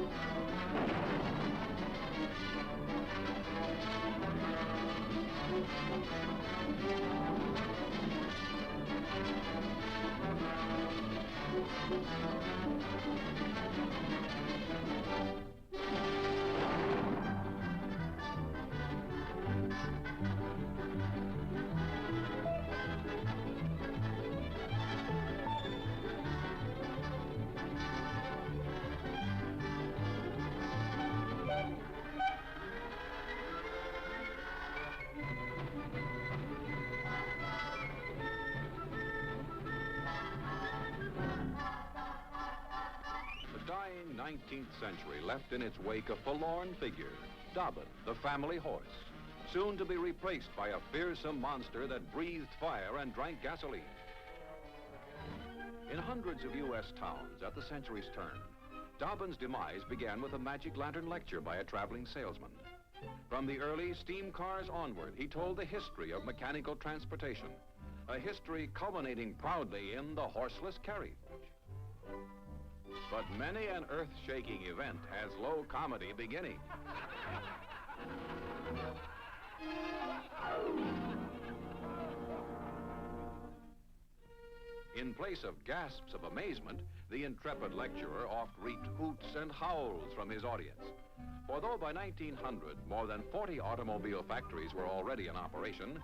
The 19th century left in its wake a forlorn figure, Dobbin, the family horse, soon to be replaced by a fearsome monster that breathed fire and drank gasoline. In hundreds of U.S. towns at the century's turn, Dobbin's demise began with a magic lantern lecture by a traveling salesman. From the early steam cars onward, he told the history of mechanical transportation, a history culminating proudly in the horseless carriage. But many an earth-shaking event has low comedy beginning. In place of gasps of amazement, the intrepid lecturer oft reaped hoots and howls from his audience. For though by 1900 more than 40 automobile factories were already in operation,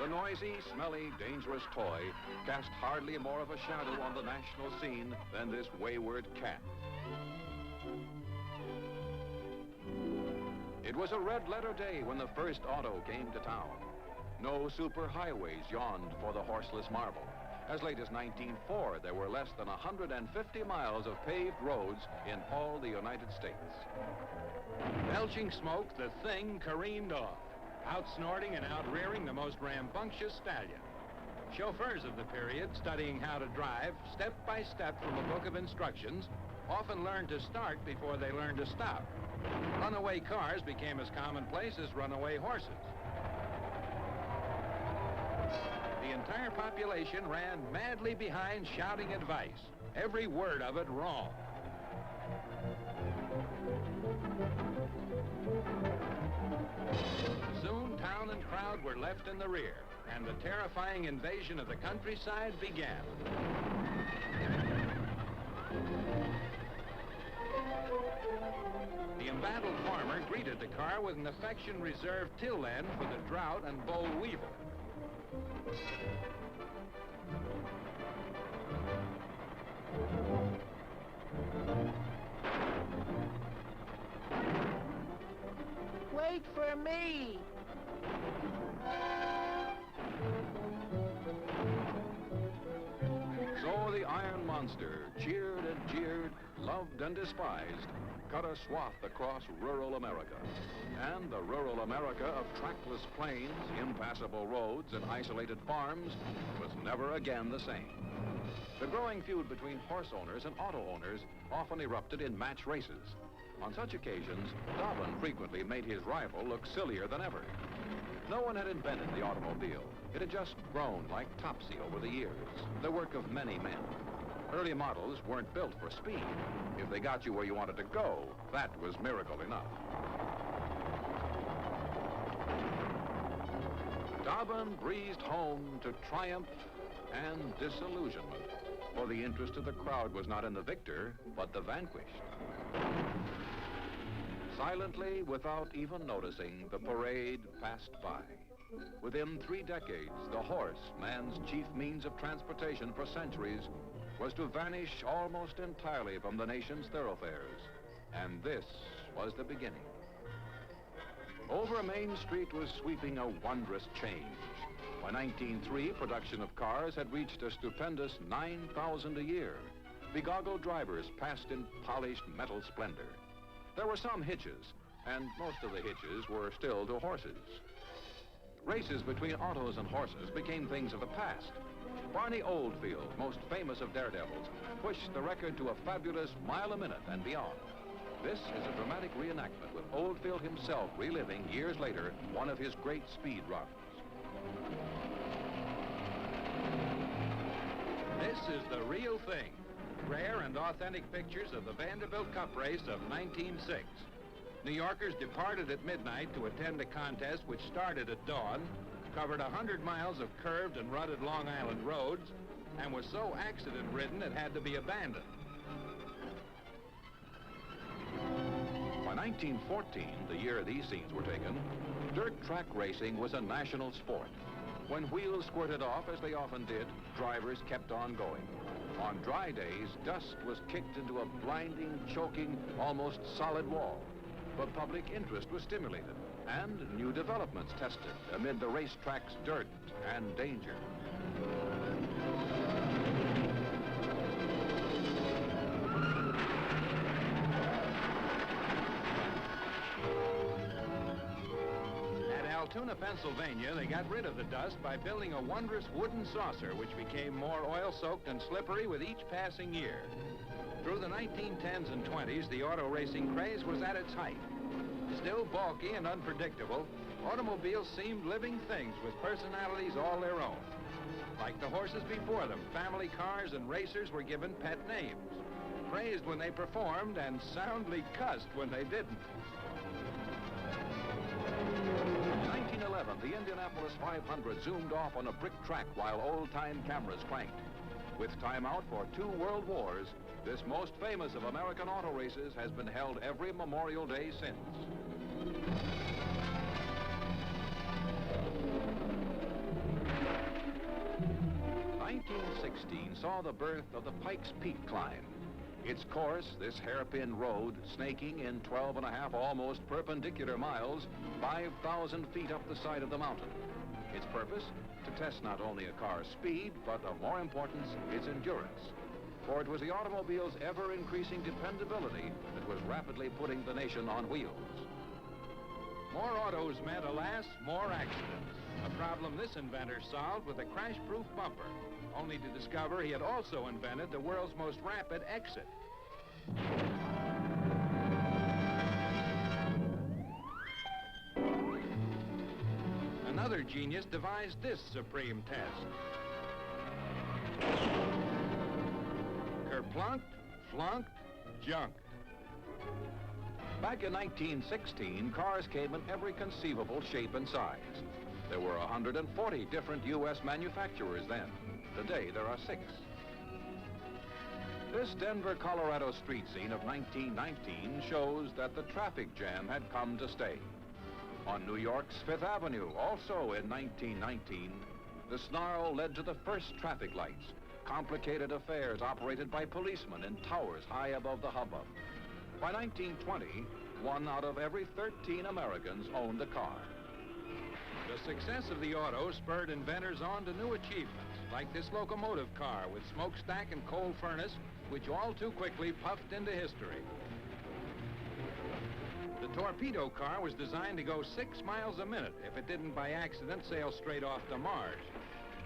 the noisy, smelly, dangerous toy cast hardly more of a shadow on the national scene than this wayward cat. It was a red letter day when the first auto came to town. No superhighways yawned for the horseless marvel. As late as 1904, there were less than 150 miles of paved roads in all the United States. Belching smoke, the thing careened off, out snorting and out rearing the most rambunctious stallion. Chauffeurs of the period, studying how to drive step by step from a book of instructions, often learned to start before they learned to stop. Runaway cars became as commonplace as runaway horses. The entire population ran madly behind shouting advice, every word of it wrong. Soon town and crowd were left in the rear, and the terrifying invasion of the countryside began. The embattled farmer greeted the car with an affection reserved till then for the drought and boll weevil. Wait for me. So the Iron Monster, cheered and jeered, loved and despised, cut a swath across rural America. And the rural America of trackless plains, impassable roads, and isolated farms was never again the same. The growing feud between horse owners and auto owners often erupted in match races. On such occasions, Dobbin frequently made his rival look sillier than ever. No one had invented the automobile. It had just grown like Topsy over the years, the work of many men. Early models weren't built for speed. If they got you where you wanted to go, that was miracle enough. Dobbin breezed home to triumph and disillusionment, for the interest of the crowd was not in the victor, but the vanquished. Silently, without even noticing, the parade passed by. Within three decades, the horse, man's chief means of transportation for centuries, was to vanish almost entirely from the nation's thoroughfares. And this was the beginning. Over Main Street was sweeping a wondrous change. By 1903, production of cars had reached a stupendous 9,000 a year. Begoggled drivers passed in polished metal splendor. There were some hitches, and most of the hitches were still to horses. Races between autos and horses became things of the past. Barney Oldfield, most famous of daredevils, pushed the record to a fabulous mile a minute and beyond. This is a dramatic reenactment with Oldfield himself reliving years later one of his great speed runs. This is the real thing. rare and authentic pictures of the Vanderbilt Cup race of 1906. New Yorkers departed at midnight to attend a contest which started at dawn, covered 100 miles of curved and rutted Long Island roads, and was so accident-ridden it had to be abandoned. By 1914, the year these scenes were taken, dirt track racing was a national sport. When wheels squirted off, as they often did, drivers kept on going. On dry days, dust was kicked into a blinding, choking, almost solid wall. But public interest was stimulated, and new developments tested amid the racetrack's dirt and danger. Altoona, Pennsylvania, they got rid of the dust by building a wondrous wooden saucer which became more oil-soaked and slippery with each passing year. Through the 1910s and 20s, the auto racing craze was at its height. Still bulky and unpredictable, automobiles seemed living things with personalities all their own. Like the horses before them, family cars and racers were given pet names, praised when they performed and soundly cussed when they didn't. In 1911, the Indianapolis 500 zoomed off on a brick track while old-time cameras clanked. With time out for two world wars, this most famous of American auto races has been held every Memorial Day since. Nineteen sixteen saw the birth of the Pikes Peak climb. Its course, this hairpin road, snaking in 12 and a half almost perpendicular miles, 5,000 feet up the side of the mountain. Its purpose? To test not only a car's speed, but of more importance, its endurance. For it was the automobile's ever-increasing dependability that was rapidly putting the nation on wheels. More autos meant, alas, more accidents. A problem this inventor solved with a crash-proof bumper, only to discover he had also invented the world's most rapid exit. Another genius devised this supreme test. Kerplunked, flunked, junked. Back in 1916, cars came in every conceivable shape and size. There were 140 different U.S. manufacturers then. Today, there are six. This Denver, Colorado street scene of 1919 shows that the traffic jam had come to stay. On New York's Fifth Avenue, also in 1919, the snarl led to the first traffic lights, complicated affairs operated by policemen in towers high above the hubbub. By 1920, one out of every 13 Americans owned a car. The success of the auto spurred inventors on to new achievements, like this locomotive car with smokestack and coal furnace, which all too quickly puffed into history. The torpedo car was designed to go six miles a minute if it didn't by accident sail straight off to Mars.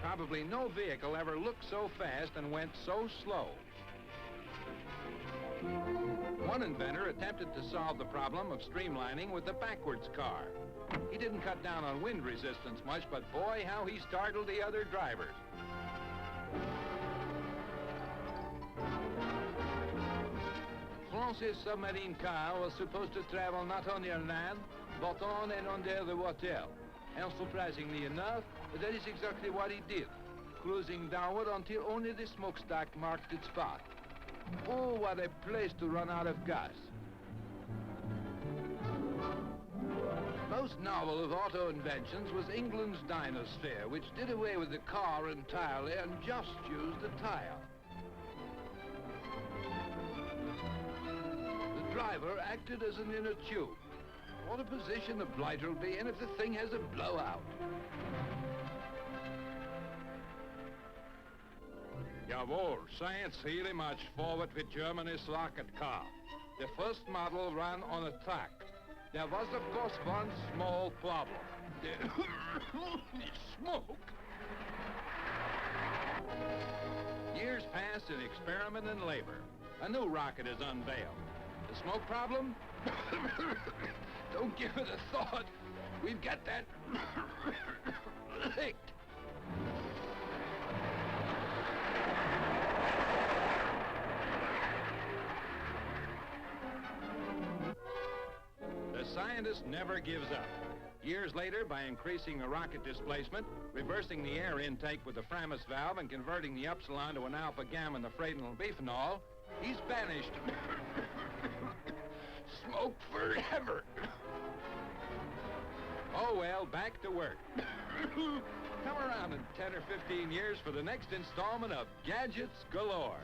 Probably no vehicle ever looked so fast and went so slow. One inventor attempted to solve the problem of streamlining with the backwards car. He didn't cut down on wind resistance much, but boy, how he startled the other drivers. France's submarine car was supposed to travel not only on land, but on and under the water. And surprisingly enough, that is exactly what it did, cruising downward until only the smokestack marked its path. Oh, what a place to run out of gas. Most novel of auto inventions was England's Dynosphere, which did away with the car entirely and just used the tire. Acted as an inner tube. What a position the blighter will be in if the thing has a blowout. Jawohl, science really much forward with Germany's rocket car. The first model ran on a track. There was, of course, one small problem. The smoke. Years passed in experiment and labor. A new rocket is unveiled. The smoke problem? Don't give it a thought. We've got that licked. The scientist never gives up. Years later, by increasing the rocket displacement, reversing the air intake with the Framus valve, and converting the upsilon to an alpha gamma and the Fradinal biphenol, he's banished smoke forever. Oh, well, back to work. Come around in 10 or 15 years for the next installment of Gadgets Galore.